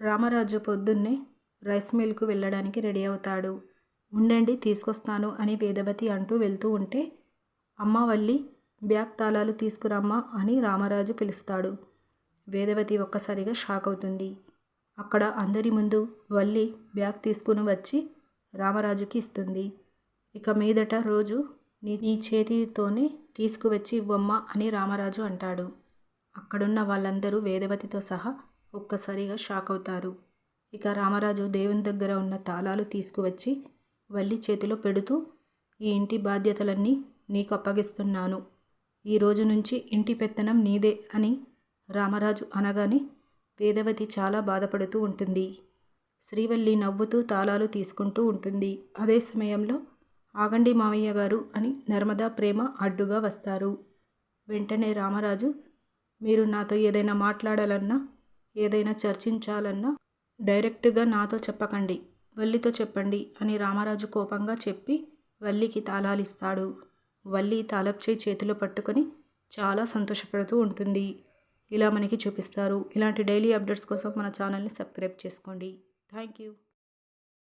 రామరాజు పొద్దున్నే rice milk వెళ్ళడానికి ready అవుతాడు. ఉండండి తీసుకొస్తాను అని వేదవతి అంటూ వెళ్తూ ఉంటే అమ్మ వల్లి బ్యాగ్ తాళాలు తీసుకురమ్మా అని రామరాజు పిలుస్తాడు. వేదవతి ఒక్కసారిగా షాక్ అవుతుంది. అక్కడ అందరి ముందు వల్లి బ్యాగ్ తీసుకుని వచ్చి రామరాజుకి ఇస్తుంది. ఇక మీదట రోజు నీ నీ చేతితోనే తీసుకువచ్చి ఇవ్వమ్మా అని రామరాజు అంటాడు. అక్కడున్న వాళ్ళందరూ వేదవతితో సహా ఒక్కసారిగా షాక్ అవుతారు. ఇక రామరాజు దేవుని దగ్గర ఉన్న తాళాలు తీసుకువచ్చి వల్లి చేతిలో పెడుతూ ఈ ఇంటి బాధ్యతలన్నీ నీకు అప్పగిస్తున్నాను. ఈ రోజు నుంచి ఇంటి పెత్తనం నీదే అని రామరాజు అనగానే వేదవతి చాలా బాధపడుతూ ఉంటుంది. శ్రీవల్లి నవ్వుతూ తాళాలు తీసుకుంటూ ఉంటుంది. అదే సమయంలో ఆగండి మావయ్య గారు అని నర్మదా ప్రేమ అడ్డుగా వస్తారు. వెంటనే రామరాజు మీరు నాతో ఏదైనా మాట్లాడాలన్నా ఏదైనా చర్చించాలన్నా డైరెక్ట్గా నాతో చెప్పకండి వల్లితో చెప్పండి అని రామరాజు కోపంగా చెప్పి వల్లికి తాళాలిస్తాడు. వల్లి తాళప్చేయి చేతిలో పట్టుకొని చాలా సంతోషపడుతూ ఉంటుంది. ఇలా మనకి చూపిస్తారు. ఇలాంటి డైలీ అప్డేట్స్ కోసం మన ఛానల్ని సబ్స్క్రైబ్ చేసుకోండి. Thank you